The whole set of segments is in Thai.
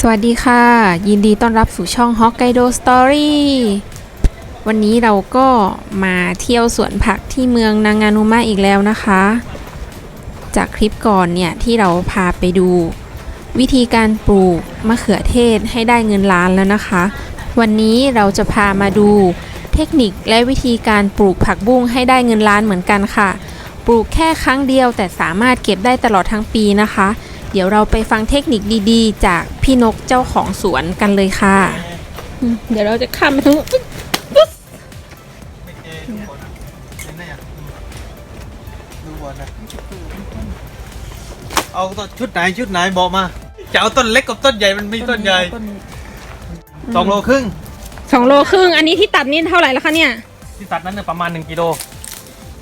สวัสดีค่ะ ยินดีต้อนรับสู่ช่อง Hokkaido Story วันนี้เราก็มาเที่ยวสวนผักที่เมืองนางานุมะอีกแล้วนะคะ จากคลิปก่อนเนี่ย ที่เราพาไปดู วิธีการปลูกมะเขือเทศให้ได้เงินล้านแล้วนะคะ วันนี้เราจะพามาดูเทคนิคและวิธีการปลูกผักบุ้งให้ได้เงินล้านเหมือนกันค่ะ ปลูกแค่ครั้งเดียวแต่สามารถเก็บได้ตลอดทั้งปีนะคะ ดี๋ยวเราไปฟังเทคนิคดีๆ จากพี่นกเจ้าของสวนกันเลยค่ะอืมเดี๋ยวเราจะข้ามไปทั้งไม่เจทุกคนนะเห็นไหมอะดูบอลนะเอาต้นชุดไหนชุดไหนบอกมาจะเอาต้นเล็กกับต้นใหญ่มันมีต้นใหญ่สองโลครึ่งสองโลครึ่ง อันนี้ที่ตัดนี่เท่าไหร่แล้วคะเนี่ย ที่ตัดนั้นเนี่ยประมาณหนึ่งกิโล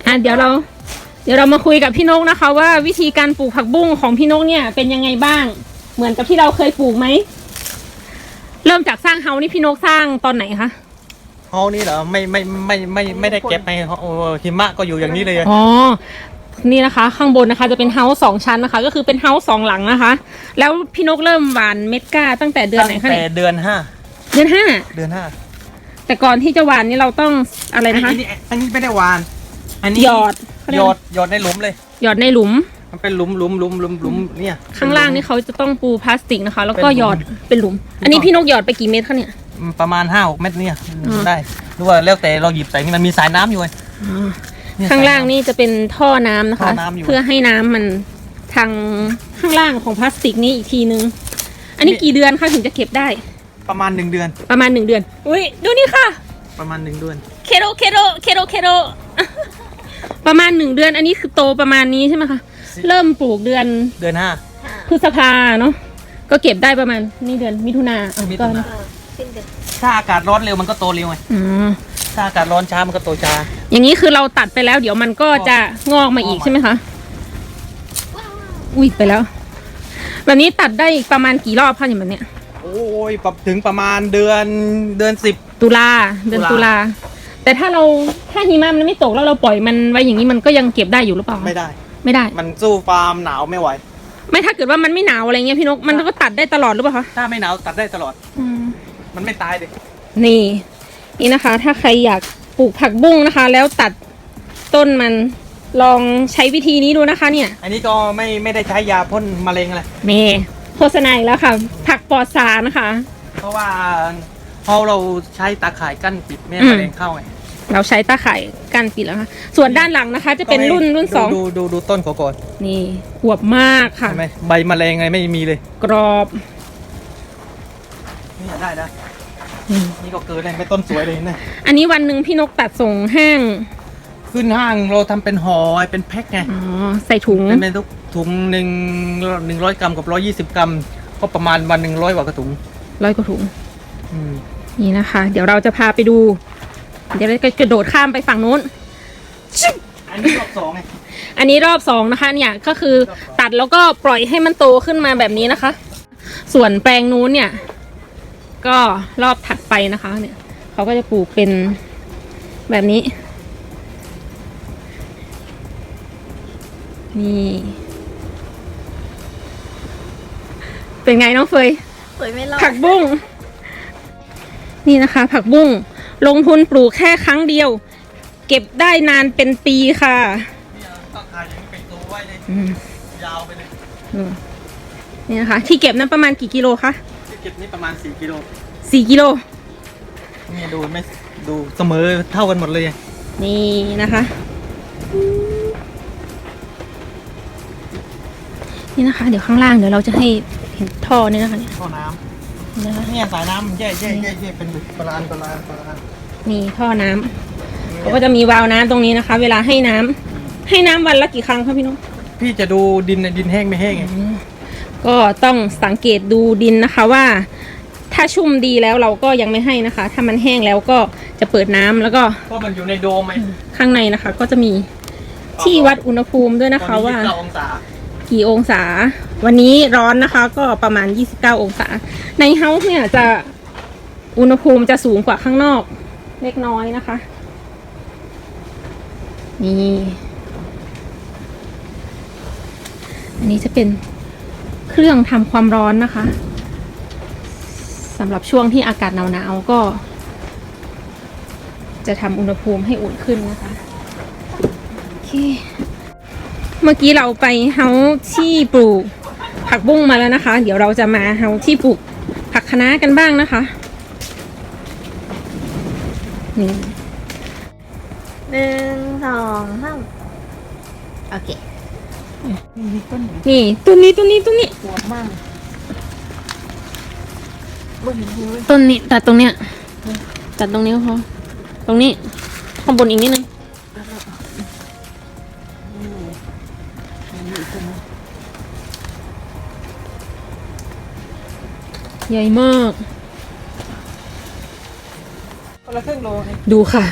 อะเดี๋ยวเรา เดี๋ยวเรามาคุยกับพี่นกนะคะ ว่าวิธีการปลูกผักบุ้งของพี่นกเนี่ยเป็นยังไงบ้าง เหมือนกับที่เราเคยปลูกไหม เริ่มจากสร้างเฮานี่พี่นกสร้างตอนไหนคะ เฮานี่เหรอไม่ไม่ไม่ไม่ไม่ได้เก็บไปโอ้หิมะก็อยู่อย่างนี้เลยอ๋อนี่นะคะ ข้างบนนะคะจะเป็นเฮาส์สองชั้นนะคะ ก็คือเป็นเฮาส์สองหลังนะคะ แล้วพี่นกเริ่มหว่านเม็ดก้าตั้งแต่เดือนไหนคะตั้งเนี่แต่ยเดือนห้าเดือนห้าเดือนห้าแต่ก่อนที่จะหว่านนี่เราต้องอะไรนะคะ อันนี้อันนี้ไม่ได้หวาน อันนี้หยอด เขาเรีหยยกอว่าดหยอดในหลุมเลย หยอดในหลุม มันเป็นหลุมหลุมหลุมหลุมหลุมเนี่ย ข้างล่างนี่เขาจะต้องปูพลาสติกนะคะ แล้วก็เป็นหลุมหยอดเป็นหลุม อันนี้พี่นกหยอดไปกี่เม็ดคะเนี่ย ประมาณห้าหกเม็ดเนี่ยอืม ได้หรือว่าแล้วแต่เราหยิบใส่นี่มันมีสายน้ำอยู่ไงเยข้างล่างนี่จะเป็นท่อน้ำนะคะ ท่อน้ำอยู่ เพื่อให้น้ำมันทางข้างล่างของพลาสติกนี้อีกทีนึง อันนี้กี่เดือนคะถึงจะเก็บได้ ประมาณหนึ่งเดือน ประมาณหนึ่งเดือน อุ้ยดูนี่ค่ะ ประมาณหนึ่งเดือน เคโรเคโรเคโรเคโร ประมาณหนึ่งเดือน อันนี้คือโตประมาณนี้ใช่ไหมคะเริ่มปลูกเดือนเดือนห้าพฤษภาเนาะก็เก็บได้ประมาณนี่เดือนมิถุนาอะมิก็ถุนาถ้าอากาศร้อนเร็วมันก็โตเร็วไงอ๋อถ้าอากาศร้อนช้ามันก็โตช้า อย่างนี้คือเราตัดไปแล้ว เดี๋ยวมันก็จะงอกมาอีกงอกมาใช่ไหมคะอุ้ยไปแล้ว แบบนี้ตัดได้อีกประมาณกี่รอบคะอย่างแบบเนี้ย โอ้ยปรับถึงประมาณเดือนเดือนสิบ ตุลาเดือนตุตุลา ลา แต่ถ้าเราถ้าหิมะมันไม่ตกแล้วเราปล่อยมันไว้อย่างนี้มันก็ยังเก็บได้อยู่หรือเปล่าคะไม่ได้ ไม่ได้ มันสู้ฟาร์มหนาวไม่ไหว ไม่ถ้าเกิดว่ามันไม่หนาวอะไรเงี้ยพี่นกมันก็ตัดได้ตลอดหรือเปล่าคะถ้าไม่หนาวตัดได้ตลอด อืม มันไม่ตายเลยนี่ นี่นะคะ ถ้าใครอยากปลูกผักบุ้งนะคะ แล้วตัดต้นมันลองใช้วิธีนี้ดูนะคะเนี่ยอันนี้ก็ไม่ไม่ได้ใช้ยาพ่นมะเร็งอะไร เมโฆษณาอีกแล้วค่ะ ผักปลอดสารนะคะ เพราะว่าพอเราใช้ตาข่ายกั้นปิดไม่ให้อืมมะเร็งเข้าไง เราใช้ตาข่ายกันปิดแล้วค่ะ ส่วนด้านหลังนะคะ จะเป็นรุ่นรุ่นดูสองดูดูดูต้นเขาก่อนนี่อวบมากค่ะใช่ไหมใบมะเร็งไงไม่มีเลย กรอบนี่ได้นะอืมนี่ก็เกินเลยไม่ต้นสวยเลยนะอันนี้วันหนึ่งพี่นกตัดส่งห้าง ขึ้นห้างเราทำเป็นห่อเป็นแพ็คไงอ๋อใส่ถุงเป็นเป็นทุกถุงหนึ่งหนึ่งร้อยกรัมกับร้อยยี่สิบกรัม ก็ประมาณวันหนึ่งร้อยกว่ากระถุงร้อยกว่าถุงอืมนี่นะคะ เดี๋ยวเราจะพาไปดู เดี๋ยวเราจะกระโดดข้ามไปฝั่งนู้น อันนี้รอบสองไงอันนี้รอบสองนะคะเนี่ยก็คือตัดแล้วก็ปล่อยให้มันโตขึ้นมาแบบนี้นะคะ ส่วนแปลงนู้นเนี่ย ก็รอบถัดไปนะคะ เนี่ยเขาก็จะปลูกเป็นแบบนี้ นี่ เป็นไงน้องเฟย สวยไม่รอดผักบุ้ง นี่นะคะ ผักบุ้ง ลงทุนปลูกแค่ครั้งเดียว เก็บได้นานเป็นปีค่ะนี่เอาตาข่ายอย่างนี้เป็นตัวไว้เลยอืมยาวไปเลยนี่นะคะ ที่เก็บนั้นประมาณกี่กิโลคะที่เก็บนี่ประมาณสี่กิโลสี่กิโลนี่ดูไม่ดูเสมอเท่ากันหมดเลย นี่นะคะ นี่นะคะ เดี๋ยวข้างล่างเดี๋ยวเราจะให้เห็นท่อนี่นะคะเนี่ยท่อน้ นะคะำเนี่ยสายน้ำแย่แย่แย่แย่เป็นประลานประลานประลานนี่ท่อน้ำเขาก็จะมีวาล์วน้ำตรงนี้นะคะ เวลาให้น้ำให้น้ำวันละกี่ครั้งคะพี่นุ๊กพี่จะดูดินดินแห้งไม่แห้งไงก็ต้องสังเกตดูดินนะคะว่า ถ้าชุ่มดีแล้วเราก็ยังไม่ให้นะคะ ถ้ามันแห้งแล้วก็จะเปิดน้ำแล้วก็เพราะมันอยู่ในโดมไหมข้างในนะคะ ก็จะมีที่วัดอุณหภูมิด้วยนะคะว่าตอนนี้29องศากี่องศาวันนี้ร้อนนะคะ ก็ประมาณ 29 องศา ในเฮาส์เนี่ยจะอุณหภูมิจะสูงกว่าข้างนอก เล็กน้อยนะคะ นี่อันนี้จะเป็นเครื่องทำความร้อนนะคะสำหรับช่วงที่อากาศหนาวๆก็ จะทำอุณหภูมิให้อุ่นขึ้นนะคะโอเคเมื่อกี้เราไปเฮาที่ปลูก ผักบุ้งมาแล้วนะคะ เดี๋ยวเราจะมาเฮาที่ปลูกผักคะน้ากันบ้างนะคะนี่หนึ่งสองสามโอเคมีต้นไหนนี่ต้นนี้ต้นนี้ต้นนี้หัวมากบนหูต้นนี้ตัดตรงเนี้ยตัดตรงนี้ก็พอตรงนี้ข้างบนอีกนิดนึง ใหญ่มาก คนละครึ่งโลนี่ดูค่ะ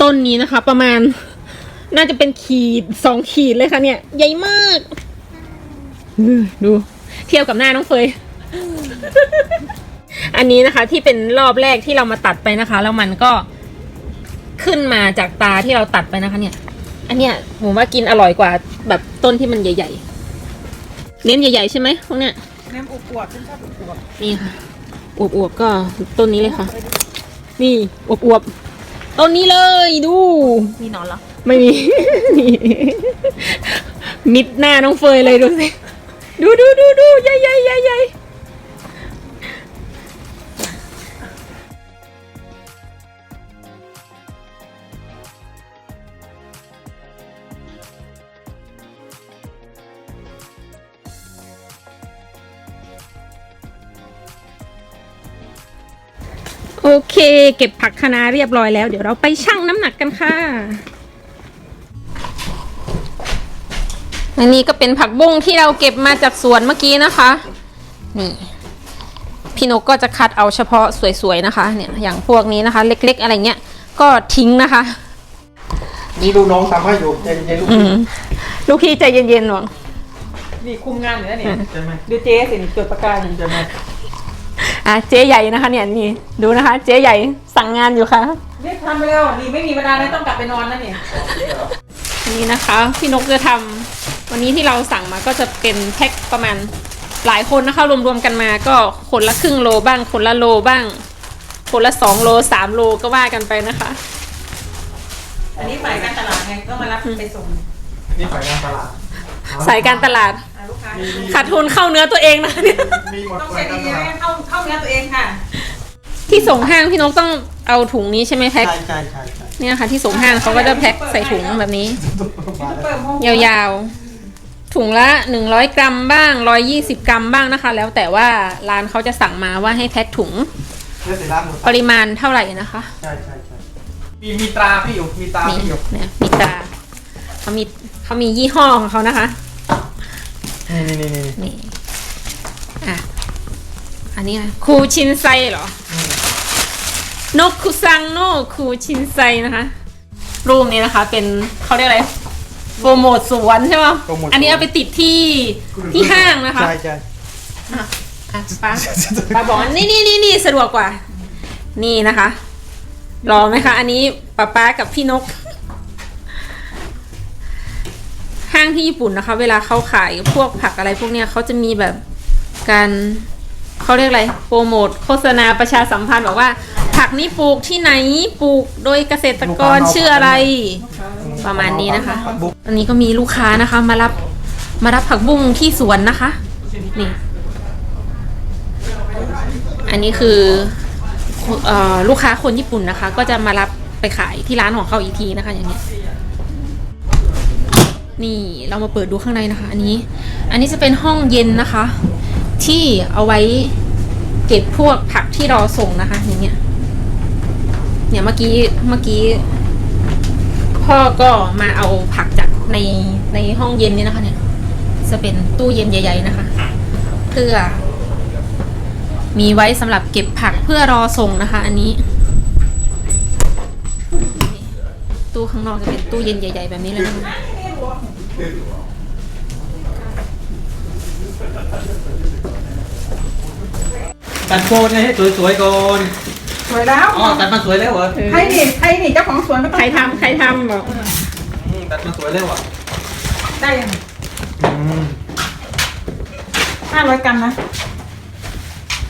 ต้นนี้นะคะ ประมาณ น่าจะเป็นขีดสองขีดเลยค่ะเนี่ย ใหญ่มากอือดู เทียบกับหน้าน้องเฟย อันนี้นะคะที่เป็นรอบแรกที่เรามาตัดไปนะคะ แล้วมันก็ขึ้นมาจากตาที่เราตัดไปนะคะ เนี่ย อันเนี้ยผมว่ากินอร่อยกว่าแบบต้นที่มันใหญ่ๆเน้นใหญ่ๆใช่ไหมพวกเนี้ย แหนมอบอวบฉันชอบอบอวบนี่ค่ะอวบๆก็ต้นนี้เลยค่ะ นี่อวบๆต้นนี้เลยดู มีหนอนเหรอ ไม่มีนี่มิดหน้าน้องเฟยเลยดูสิ ดูดูดูดูใหญ่ใหญ่ใหญ่ใหญ่ เค เก็บผักคะน้าเรียบร้อยแล้ว เดี๋ยวเราไปชั่งน้ำหนักกันค่ะ อันนี้ก็เป็นผักบุ้งที่เราเก็บมาจากสวนเมื่อกี้นะคะ นี่ พี่นกก็จะคัดเอาเฉพาะสวยๆนะคะ เนี่ยอย่างพวกนี้นะคะ เล็ก ๆ อะไรเงี้ย ก็ทิ้งนะคะ นี่ดูน้องทำให้อยู่ใจเย็นๆลูกอืมลูกพี่ใจเย็นๆหน่อยนี่คุมงานอยู่นะเนี่ยใช่ไหมดูเจ๊สิจดปากกาอยู่ใช่ไหม อะเจ๊ใหญ่นะคะ เนี่ยนี่ดูนะคะ เจ๊ใหญ่สั่งงานอยู่ค่ะนี่ทำไปแล้วนี่ไม่มีเวลาแล้วต้องกลับไปนอนแล้วนี่นี่นะคะพี่นกจะทำวันนี้ที่เราสั่งมาก็จะเป็นแพ็คประมาณหลายคนนะคะรวมๆกันมาก็คนละครึ่งโลบ้าง คนละโลบ้าง คนละสองโลสามโลก็ว่ากันไปนะคะ อันนี้ฝ่ายการตลาดไงต้องมารับไปส่งนี่ฝ่ายการตลาดสายการตลาดอ่า ลูกค้าขาดทุนเข้าเนื้อตัวเองนะเนี่ยมีหมดต้องฝ่าใช้ยการดีตลาดๆเข้าเข้าเนื้อตัวเองค่ะ ที่ส่งห้างพี่นกต้องเอาถุงนี้ใช่ไหมแพ็คใช่ใช่ใช่ใช่เนี่ยค่ะ ที่ส่งห้างเขาก็จะแพ็คใส่ถุงแบบนี้ เปิดห้องยาวๆ ถุงละ 100 กรัมบ้าง 120 กรัมบ้างนะคะ แล้วแต่ว่าร้านเขาจะสั่งมาว่าให้แพ็คถุงเลือดสีร้านหมดปริมาณเท่าไหร่นะคะใช่ใช่ใช่มีมีตราพี่อยู่มีตรานี่พี่อยู่เนี่ยมีตราเขามีเขามียี่ห้อของเขานะคะ นี่นี่นี่นี่นี่อะอันนี้อะไรคูชินไซเหรอ นกคุซังโนคูชินไซนะคะ รูปนี้นะคะเป็นเขาเรียกอะไรโปรโมทสวนใช่ไหมอันนี้เอาไปติดที่ที่ห้างนะคะ ใช่ใช่ อะอะป้าป้าบอกว่านี่นี่นี่นี่สะดวกกว่า นี่นะคะรอไหมคะ อันนี้ป้าป้ากับพี่นก ห้างที่ญี่ปุ่นนะคะ เวลาเขาขายพวกผักอะไรพวกเนี้ยเขาจะมีแบบการเขาเรียกอะไรโปรโมทโฆษณาประชาสัมพันธ์บอกว่า ผักนี้ปลูกที่ไหนปลูกโดยเกษตรกรชื่ออะไร ประมาณนี้นะคะ อันนี้ก็มีลูกค้านะคะมารับมารับผักบุ้งที่สวนนะคะ นี่ อันนี้คือเออลูกค้าคนญี่ปุ่นนะคะ ก็จะมารับไปขายที่ร้านของเขาอีกทีนะคะ อย่างเงี้ย นี่เรามาเปิดดูข้างในนะคะ อันนี้ อันนี้จะเป็นห้องเย็นนะคะ ที่เอาไว้เก็บพวกผักที่รอส่งนะคะ อย่างเงี้ย เนี่ยเมื่อกี้เมื่อกี้ พ่อก็มาเอาผักจากในในห้องเย็นนี่นะคะ เนี่ย จะเป็นตู้เย็นใหญ่ ๆนะคะ เพื่อ มีไว้สำหรับเก็บผักเพื่อรอส่งนะคะ อันนี้ตู้ข้างนอกจะเป็นตู้เย็นใหญ่ ๆ แบบนี้เลยนะคะ ตัดโกนให้สวยๆก่อนสวยแล้วอ๋อตัดมาสวยแล้วเหรอใครนี่ใครนี่เจ้าของสวนก็ต้องใครทำใครทำบอกอืมตัดมาสวยแล้วอะได้ยังอืมห้าร้อยกรัมนะ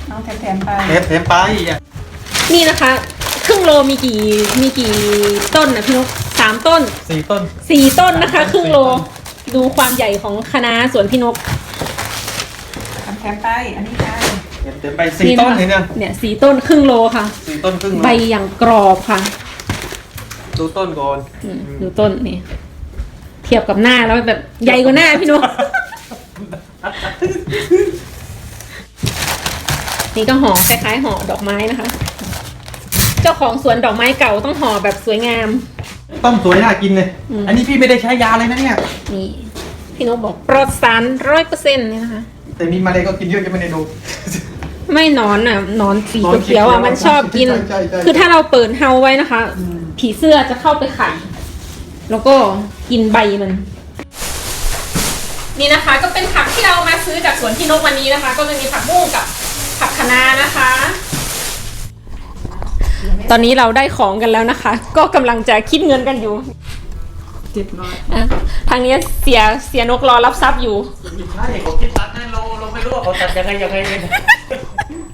เอาแถมๆไปเทปเทปไปอะนี่นะคะ ครึ่งโลมีกี่มีกี่ต้นนะพี่นก สามต้นสี่ต้น สี่ต้นนะคะสามต้นครึ่งโลสี่ต้ดูความใหญ่ของคณะสวนพี่นกแถมๆไป อันนี้ไปเทปเทปไปสี่ต้นเลยเนี่ยเนี่ยสี่ต้นครึ่งโลค่ะ สี่ต้นครึ่งโลใบอย่างกรอบค่ะดูต้นก่อนอืมดูต้นนี่เทียบกับหน้าแล้วแบบใหญ่กว่าหน้าพี่นก นี่ก็ห่อคล้ายๆห่อดอกไม้นะคะ เจ้าของสวนดอกไม้เก่าต้องห่อแบบสวยงาม ต้นสวยน่ากินเลย อืม อันนี้พี่ไม่ได้ใช้ยาเลยนะเนี่ย นี่พี่นกบอกปลอดสารร้อยเปอร์เซ็นต์นี่นะคะ แต่มีมาเลยก็กินเยอะจะไม่ได้ดู ไม่หนอนอะหนอนสีหนอนเขียวๆอะเขียวๆมันชอบกิน ใช่ใช่ใช่ คือถ้าเราเปิดเฮาไว้นะคะ ผีเสื้อจะเข้าไปไข่ แล้วก็กินใบมัน นี่นะคะก็เป็นผักที่เรามาซื้อจากสวนพี่นกวันนี้นะคะ ก็จะมีผักบุ้งกับผักคะน้านะคะ ตอนนี้เราได้ของกันแล้วนะคะ ก็กำลังจะคิดเงินกันอยู่เจ็ดร้อยอะทางนี้เสียเสียนกรอรับทรัพย์อยู่ ใช่เขาคิดตัดนะเราเราไม่รู้ว่าเขาตัดยังไงยังไงเลย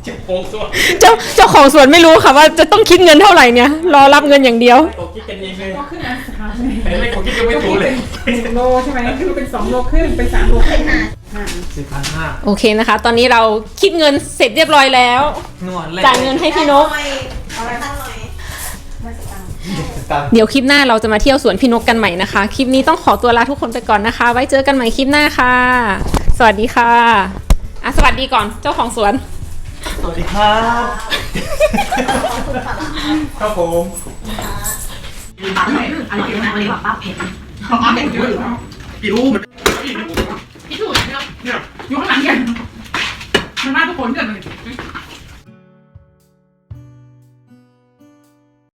เจ็บโป่งตัวเจ้าเจ้าของสวนไม่รู้ค่ะว่าจะต้องคิดเงินเท่าไหร่เนี่ย รอรับเงินอย่างเดียวเขาคิดกันเองเลยก็ขึ้นมาสามแต่ไม่เขาคิดยังไม่ถูกเลยหนึ่งโลใช่ไหมคือเป็นสองโลครึ่งเป็นสามโลครึ่งอ่า สิบพันห้าโอเคนะคะ ตอนนี้เราคิดเงินเสร็จเรียบร้อยแล้วนวดเลยจ่ายเงินให้พี่นก เอาอะไรตั้งหน่อยตังค์เดี๋ยวคลิปหน้าเราจะมาเที่ยวสวนพี่นกกันใหม่นะคะ คลิปนี้ต้องขอตัวลาทุกคนไปก่อนนะคะ ไว้เจอกันใหม่คลิปหน้าค่ะ สวัสดีค่ะอะสวัสดีก่อนเจ้าของสวน สวัสดีครับครับผมอันนี้เป็นอะไรแบบป้าเผ็ดเขาเอาเด็กเยอะพี่รู้มันพี่ถูกเนี่ย อยู่ข้างหลังกันมันมาทุกคนเกิดเลย